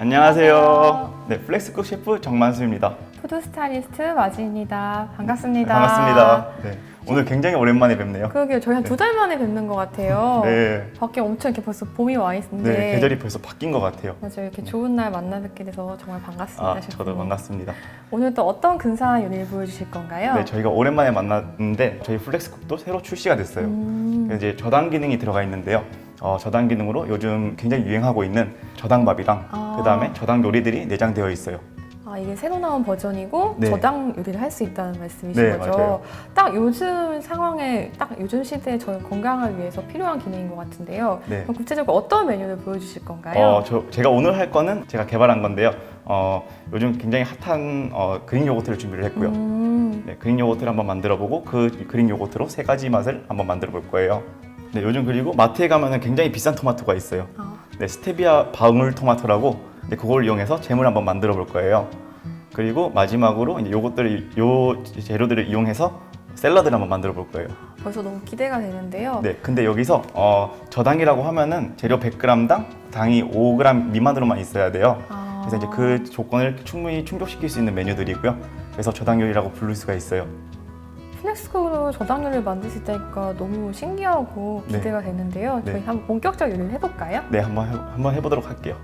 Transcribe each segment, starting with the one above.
안녕하세요. 네, 플렉스쿡 셰프 정만수입니다. 푸드 스타일리스트 마지입니다. 반갑습니다. 반갑습니다. 네, 오늘 굉장히 오랜만에 뵙네요. 그러게요. 저희 한 두 달 만에 뵙는 것 같아요. 네, 밖에 엄청 이렇게 벌써 봄이 와 있는데. 네, 계절이 벌써 바뀐 것 같아요. 맞아요. 이렇게 좋은 날 만나 뵙게 돼서 정말 반갑습니다. 아, 셰프님. 저도 반갑습니다. 오늘 또 어떤 근사한 요리를 보여주실 건가요? 네, 저희가 오랜만에 만났는데 저희 플렉스쿡도 새로 출시가 됐어요. 음, 이제 저당 기능이 들어가 있는데요. 어, 저당 기능으로 요즘 굉장히 유행하고 있는 저당밥이랑 아. 그다음에 저당 요리들이 내장되어 있어요. 아, 이게 새로 나온 버전이고 네. 저당 요리를 할 수 있다는 말씀이신 네, 거죠? 맞아요. 딱 요즘 상황에, 딱 요즘 시대에 저희 건강을 위해서 필요한 기능인 것 같은데요. 네. 그럼 구체적으로 어떤 메뉴를 보여주실 건가요? 어, 저, 제가 오늘 할 거는 제가 개발한 건데요. 어, 요즘 굉장히 핫한 어, 그릭 요거트를 준비를 했고요. 음, 네, 그릭 요거트를 한번 만들어 보고 그 그릭 요거트로 세 가지 맛을 한번 만들어 볼 거예요. 네, 요즘 그리고 마트에 가면은 굉장히 비싼 토마토가 있어요. 아, 네, 스테비아 방울 토마토라고 네, 그걸 이용해서 잼을 한번 만들어 볼 거예요. 그리고 마지막으로 이제 요것들을 요 재료들을 이용해서 샐러드를 한번 만들어 볼 거예요. 벌써 너무 기대가 되는데요. 네, 근데 여기서 어, 저당이라고 하면은 재료 100g당 당이 5g 미만으로만 있어야 돼요. 아, 그래서 이제 그 조건을 충분히 충족시킬 수 있는 메뉴들이고요. 그래서 저당 요리라고 부를 수가 있어요. 플렉스쿡으로 저당 요리를 만들 수 있다니까 너무 신기하고 네. 기대가 되는데요. 저희 네. 한번 본격적 요리를 해볼까요? 네, 한번 해, 한번 해보도록 할게요.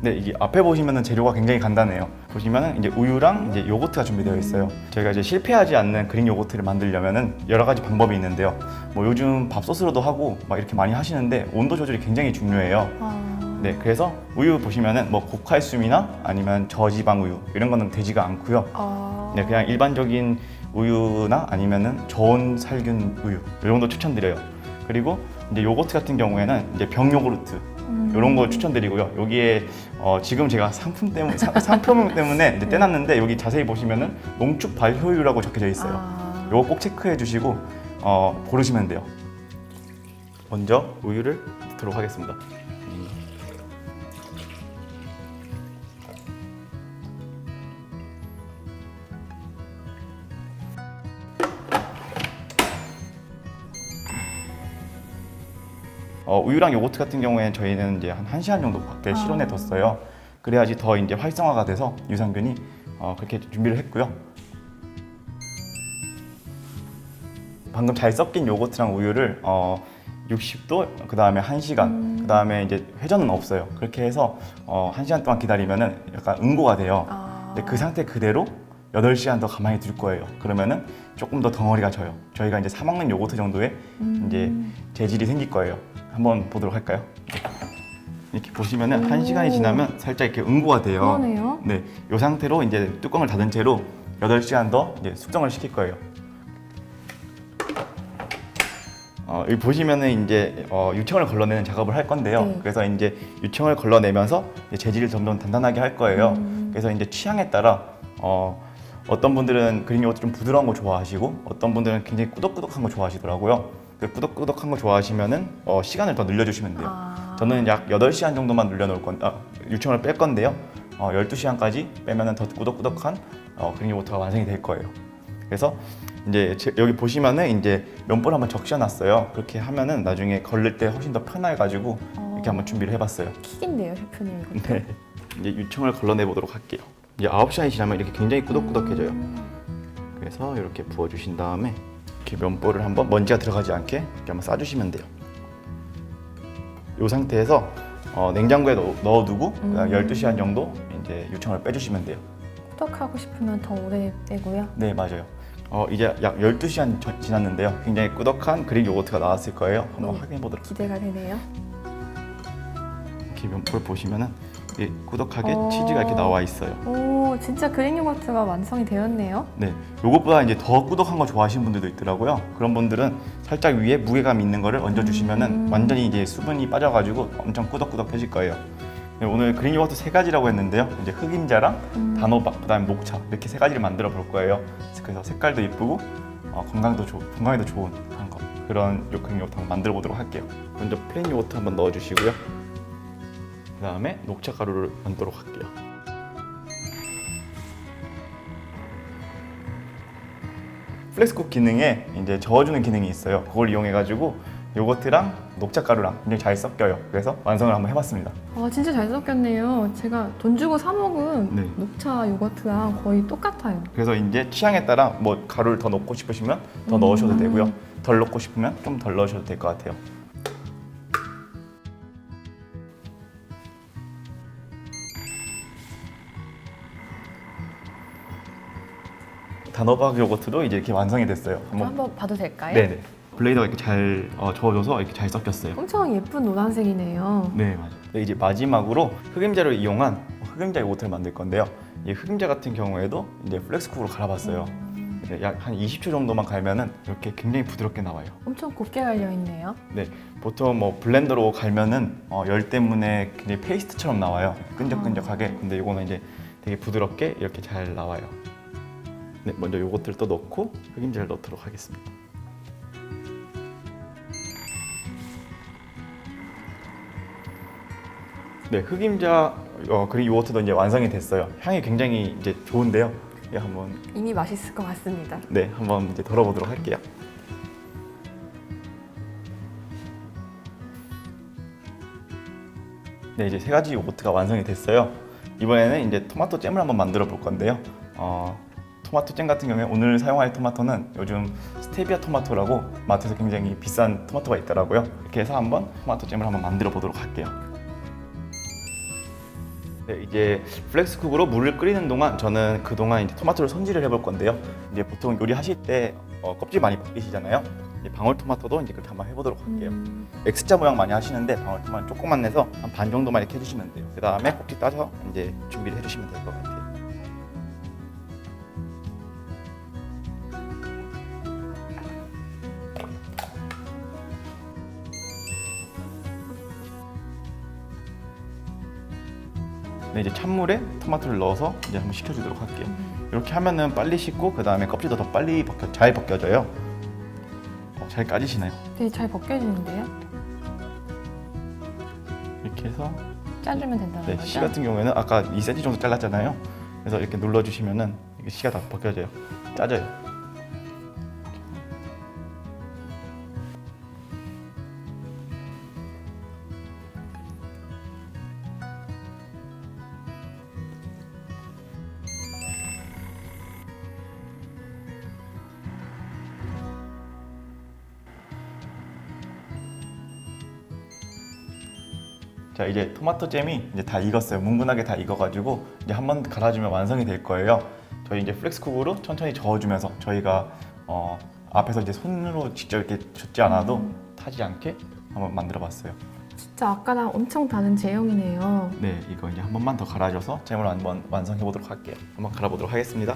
네, 이게 앞에 보시면은 재료가 굉장히 간단해요. 보시면은 이제 우유랑 이제 요거트가 준비되어 있어요. 저희가 이제 실패하지 않는 그릭 요거트를 만들려면은 여러 가지 방법이 있는데요. 뭐 요즘 밥솥으로도 하고 막 이렇게 많이 하시는데 온도 조절이 굉장히 중요해요. 아, 네, 그래서 우유 보시면은 뭐 고칼슘이나 아니면 저지방 우유 이런 거는 되지가 않고요. 아, 네, 그냥 일반적인 우유나 아니면은 저온 살균 우유 이 정도 추천드려요. 그리고 이제 요거트 같은 경우에는 이제 병 요구르트 음. 이런 거 추천드리고요. 여기에 어, 지금 제가 상품 때문에 사- 상품 때문에 이제 떼놨는데 여기 자세히 보시면은 농축 발효유라고 적혀져 있어요. 아, 요거 꼭 체크해 주시고 어, 고르시면 돼요. 먼저 우유를 넣도록 하겠습니다. 어, 우유랑 요거트 같은 경우에는 저희는 이제 한 1시간 정도 밖에 실온에 아. 뒀어요. 그래야지 더 이제 활성화가 돼서 유산균이 어, 그렇게 준비를 했고요. 방금 잘 섞인 요거트랑 우유를 어, 60도 그 다음에 1시간 음. 그 다음에 이제 회전은 없어요. 그렇게 해서 어, 1시간 동안 기다리면은 약간 응고가 돼요. 아, 근데 그 상태 그대로 8시간 더 가만히 둘 거예요. 그러면은 조금 더 덩어리가 져요. 저희가 이제 사먹는 요거트 정도의 음. 이제 재질이 생길 거예요. 한번 보도록 할까요? 이렇게 보시면은 오. 한 시간이 지나면 살짝 이렇게 응고가 돼요. 그러네요. 네, 이 상태로 이제 뚜껑을 닫은 채로 8시간 더 이제 숙성을 시킬 거예요. 어, 여기 보시면은 이제 어, 유청을 걸러내는 작업을 할 건데요. 네. 그래서 이제 유청을 걸러내면서 이제 재질을 점점 단단하게 할 거예요. 음. 그래서 이제 취향에 따라 어, 어떤 분들은 그린 요거트 좀 부드러운 거 좋아하시고 어떤 분들은 굉장히 꾸덕꾸덕한 거 좋아하시더라고요. 그 꾸덕꾸덕한 거 좋아하시면은 어, 시간을 더 늘려주시면 돼요. 아, 저는 약 8시간 정도만 늘려놓을 건, 아, 유청을 뺄 건데요. 어, 12시간까지 빼면은 더 꾸덕꾸덕한 어, 그린 요거트가 완성이 될 거예요. 그래서 이제 제- 여기 보시면은 이제 면볼 한번 적셔놨어요. 그렇게 하면은 나중에 걸릴 때 훨씬 더 편해가지고 어. 이렇게 한번 준비를 해봤어요. 킥인데요, 셰프님 이거. 네. 이제 유청을 걸러내 보도록 할게요. 이제 9시간이 지나면 이렇게 굉장히 꾸덕꾸덕해져요. 그래서 이렇게 부어주신 다음에 이렇게 면볼을 한번 먼지가 들어가지 않게 이렇게 한번 싸주시면 돼요. 이 상태에서 어, 냉장고에 넣, 넣어두고 그다음 음. 12시 간 정도 이제 유청을 빼주시면 돼요. 꾸덕하고 싶으면 더 오래 빼고요. 네 맞아요. 어, 이제 약 12시간 저- 지났는데요. 굉장히 꾸덕한 그릭 요거트가 나왔을 거예요. 한번 네. 확인해 보도록 기대가 되네요. 이렇게 면볼 보시면은 이 꾸덕하게 어. 치즈가 이렇게 나와 있어요. 오, 진짜 그린 요거트가 완성이 되었네요. 네, 요것보다 이제 더 꾸덕한 거 좋아하시는 분들도 있더라고요. 그런 분들은 살짝 위에 무게감 있는 거를 얹어주시면은 음. 완전히 이제 수분이 빠져가지고 엄청 꾸덕꾸덕해질 거예요. 네, 오늘 그린 요거트 세 가지라고 했는데요. 이제 흑임자랑 음. 단호박, 그다음에 녹차 이렇게 세 가지를 만들어 볼 거예요. 그래서 색깔도 이쁘고 어, 건강도 좋, 건강에도 좋은 한 거. 그런 요 그린 요거트 한번 만들어 보도록 할게요. 먼저 플레인 요거트 한번 넣어주시고요. 그 다음에 녹차 가루를 얹도록 할게요. 플렉스쿡 기능에 이제 저어주는 기능이 있어요. 그걸 이용해 가지고 요거트랑 녹차 가루랑 굉장히 잘 섞여요. 그래서 완성을 한번 해봤습니다. 아, 진짜 잘 섞였네요. 제가 돈 주고 사 먹은 네. 녹차 요거트랑 거의 똑같아요. 그래서 이제 취향에 따라 뭐 가루를 더 넣고 싶으시면 더 음. 넣으셔도 되고요. 덜 넣고 싶으면 좀 덜 넣으셔도 될 것 같아요. 단호박 요거트도 이제 이렇게 완성이 됐어요. 저 한번 한번 봐도 될까요? 네네. 블레이더가 이렇게 잘 어, 저어져서 이렇게 잘 섞였어요. 엄청 예쁜 노란색이네요. 네 맞아요. 네, 이제 마지막으로 흑임자를 이용한 흑임자 요거트를 만들 건데요. 이 흑임자 같은 경우에도 이제 플렉스쿡으로 갈아봤어요. 약한 20초 정도만 갈면은 이렇게 굉장히 부드럽게 나와요. 엄청 곱게 갈려 있네요. 네, 보통 뭐 블렌더로 갈면은 어, 열 때문에 굉장히 페이스트처럼 나와요. 끈적끈적하게. 근데 이거는 이제 되게 부드럽게 이렇게 잘 나와요. 네, 먼저 요거트를 또 넣고 흑임자를 넣도록 하겠습니다. 네, 흑임자 어, 그리고 요거트도 이제 완성이 됐어요. 향이 굉장히 이제 좋은데요. 예, 한번 이미 맛있을 것 같습니다. 네, 한번 이제 덜어보도록 할게요. 네, 이제 세 가지 요거트가 완성이 됐어요. 이번에는 이제 토마토 잼을 한번 만들어 볼 건데요. 어, 토마토 잼 같은 경우에 오늘 사용할 토마토는 요즘 스테비아 토마토라고 마트에서 굉장히 비싼 토마토가 있더라고요. 이렇게 해서 한번 토마토 잼을 한번 만들어 보도록 할게요. 네, 이제 플렉스쿡으로 물을 끓이는 동안 저는 그동안 이제 토마토를 손질을 해볼 건데요. 이제 보통 요리하실 때 어, 껍질 많이 벗기시잖아요. 이제 방울토마토도 이제 그렇게 한번 해보도록 할게요. 음, X자 모양 많이 하시는데 방울토마토 조금만 내서 한 반 정도만 이렇게 해주시면 돼요. 그 다음에 꼭지 따서 이제 준비를 해주시면 될 것 같아요. 네, 이제 찬물에 토마토를 넣어서 이제 한번 식혀주도록 할게요. 이렇게 하면은 빨리 식고 그 다음에 껍질도 더 빨리 벗겨 잘 벗겨져요. 어, 잘 까지시나요? 되게 잘 벗겨지는데요? 이렇게 해서 짜주면 된다는 네, 거죠? 씨 같은 경우에는 아까 2cm 정도 잘랐잖아요. 그래서 이렇게 눌러주시면은 이게 씨가 다 벗겨져요. 짜져요. 자 이제 토마토 잼이 이제 다 익었어요. 뭉근하게 다 익어가지고 이제 한번 갈아주면 완성이 될 거예요. 저희 이제 플렉스쿡으로 천천히 저어주면서 저희가 어, 앞에서 이제 손으로 직접 이렇게 젓지 않아도 음. 타지 않게 한번 만들어봤어요. 진짜 아까랑 엄청 다른 제형이네요. 네, 이거 이제 한 번만 더 갈아줘서 잼을 한번 완성해 보도록 할게요. 한번 갈아보도록 하겠습니다.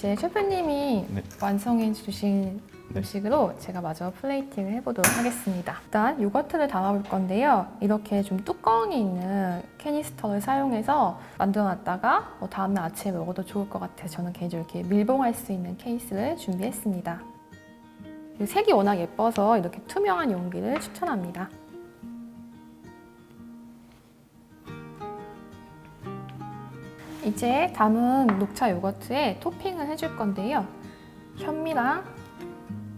이제 셰프님이 네. 완성해 주신 네. 음식으로 제가 마저 플레이팅을 해보도록 하겠습니다. 일단 요거트를 담아볼 건데요. 이렇게 좀 뚜껑이 있는 캐니스터를 사용해서 만들어놨다가 뭐 다음날 아침에 먹어도 좋을 것 같아서 저는 개인적으로 이렇게 밀봉할 수 있는 케이스를 준비했습니다. 색이 워낙 예뻐서 이렇게 투명한 용기를 추천합니다. 이제 담은 녹차 요거트에 토핑을 해줄 건데요. 현미랑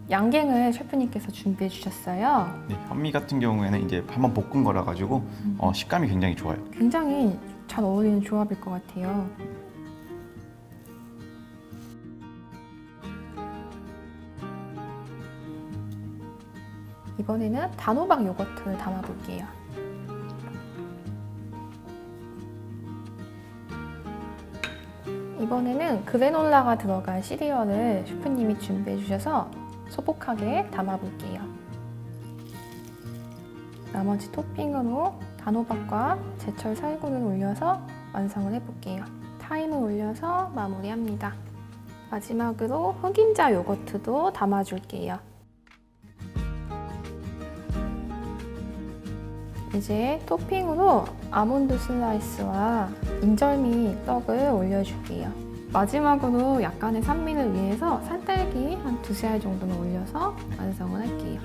양갱을 셰프님께서 준비해 주셨어요. 네, 현미 같은 경우에는 이제 한번 볶은 거라 가지고 어, 식감이 굉장히 좋아요. 굉장히 잘 어울리는 조합일 것 같아요. 이번에는 단호박 요거트를 담아볼게요. 이번에는 그래놀라가 들어간 시리얼을 셰프님이 준비해 주셔서 소복하게 담아볼게요. 나머지 토핑으로 단호박과 제철 살구를 올려서 완성을 해볼게요. 타임을 올려서 마무리합니다. 마지막으로 흑임자 요거트도 담아줄게요. 이제 토핑으로 아몬드 슬라이스와 인절미 떡을 올려줄게요. 마지막으로 약간의 산미를 위해서 산딸기 한 두세 알 정도는 올려서 완성을 할게요.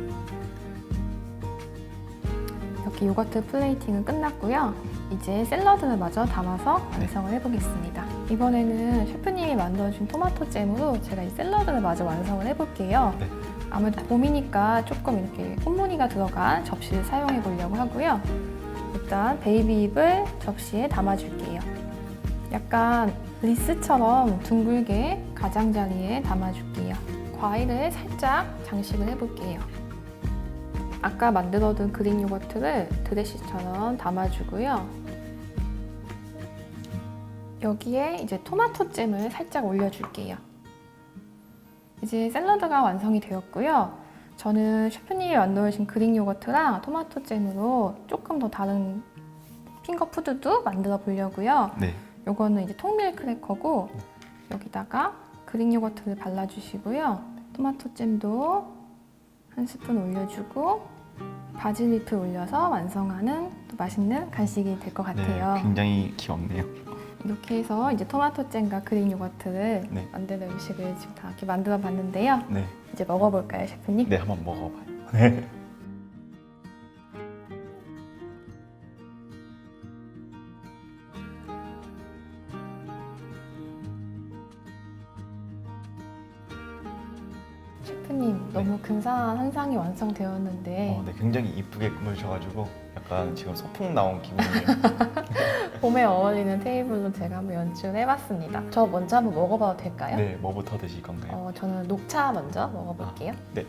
이렇게 요거트 플레이팅은 끝났고요. 이제 샐러드를 마저 담아서 완성을 해보겠습니다. 이번에는 셰프님이 만들어준 토마토 잼으로 제가 이 샐러드를 마저 완성을 해볼게요. 네. 아무래도 봄이니까 조금 이렇게 꽃무늬가 들어간 접시를 사용해 보려고 하고요. 일단 베이비 잎을 접시에 담아줄게요. 약간 리스처럼 둥글게 가장자리에 담아줄게요. 과일을 살짝 장식을 해볼게요. 아까 만들어둔 그릭 요거트를 드레시처럼 담아주고요. 여기에 이제 토마토 잼을 살짝 올려줄게요. 이제 샐러드가 완성이 되었고요. 저는 셰프님이 만들어주신 그릭 요거트랑 토마토 잼으로 조금 더 다른 핑거 푸드도 만들어 보려고요. 네. 요거는 이제 통밀 크래커고 여기다가 그릭 요거트를 발라주시고요. 토마토 잼도 한 스푼 올려주고 바질잎을 올려서 완성하는 또 맛있는 간식이 될 것 같아요. 네, 굉장히 귀엽네요. 이렇게 해서 이제 토마토 잼과 그릭 요거트를 네. 만드는 음식을 지금 다 이렇게 만들어 봤는데요. 네. 이제 먹어볼까요, 셰프님? 네, 한번 먹어봐요. 네. 셰프님 너무 근사한 한 상이 완성되었는데 어, 네, 굉장히 이쁘게 꾸며주셔가지고 약간 지금 소풍 나온 기분이에요. 봄에 어울리는 테이블로 제가 한번 연출해봤습니다. 저 먼저 한번 먹어봐도 될까요? 네, 뭐부터 드실 건가요? 어, 저는 녹차 먼저 먹어볼게요. 네.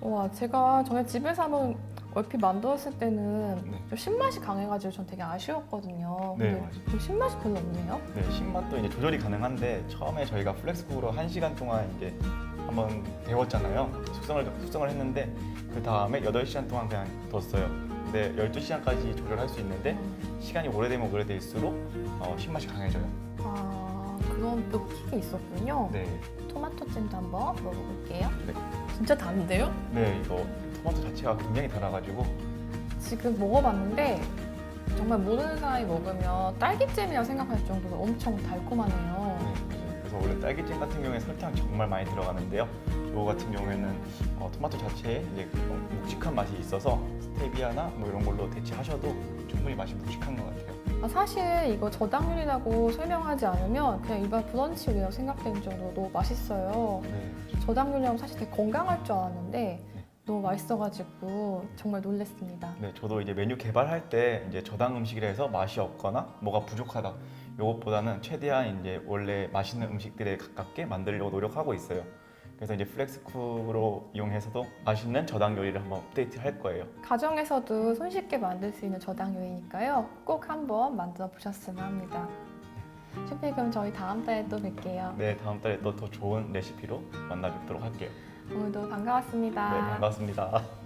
와, 제가 전에 집에서 한번 얼핏 만들었을 때는 네. 좀 신맛이 강해가지고 전 되게 아쉬웠거든요. 네, 근데 맞아요. 좀 신맛이 별로 없네요. 네, 신맛도 이제 조절이 가능한데 처음에 저희가 플렉스쿡으로 한 시간 동안 이제 한번 데웠잖아요. 숙성을 숙성을 했는데 그 다음에 8시간 동안 그냥 뒀어요. 근데 12시간까지 조절할 수 있는데 시간이 오래되면 오래될수록 어, 신맛이 강해져요. 아, 그런 또 팁이 있었군요. 네. 토마토 잼도 한번 먹어볼게요. 네. 진짜 단데요? 네, 이거 토마토 자체가 굉장히 달아가지고 지금 먹어봤는데 정말 모르는 사람이 먹으면 딸기잼이라고 생각할 정도로 엄청 달콤하네요. 네. 그래서 원래 딸기잼 같은 경우에 설탕 정말 많이 들어가는데요. 이거 같은 경우에는 어, 토마토 자체에 이제 어, 묵직한 맛이 있어서 스테비아나 뭐 이런 걸로 대체하셔도 충분히 맛이 묵직한 것 같아요. 아, 사실 이거 저당률이라고 설명하지 않으면 그냥 일반 브런치 요리라고 생각되는 정도로 맛있어요. 네, 저당률이라면 사실 되게 건강할 줄 알았는데 네. 너무 맛있어가지고 정말 놀랐습니다. 네, 저도 이제 메뉴 개발할 때 이제 저당 음식이라 해서 맛이 없거나 뭐가 부족하다. 이것보다는 최대한 이제 원래 맛있는 음식들에 가깝게 만들려고 노력하고 있어요. 그래서 이제 플렉스쿡으로 이용해서도 맛있는 저당 요리를 한번 업데이트 할 거예요. 가정에서도 손쉽게 만들 수 있는 저당 요리니까요. 꼭 한번 만들어 보셨으면 합니다. 셰프님 그럼 저희 다음 달에 또 뵐게요. 네, 다음 달에 또 더 좋은 레시피로 만나 뵙도록 할게요. 오늘도 반가웠습니다. 네, 반갑습니다.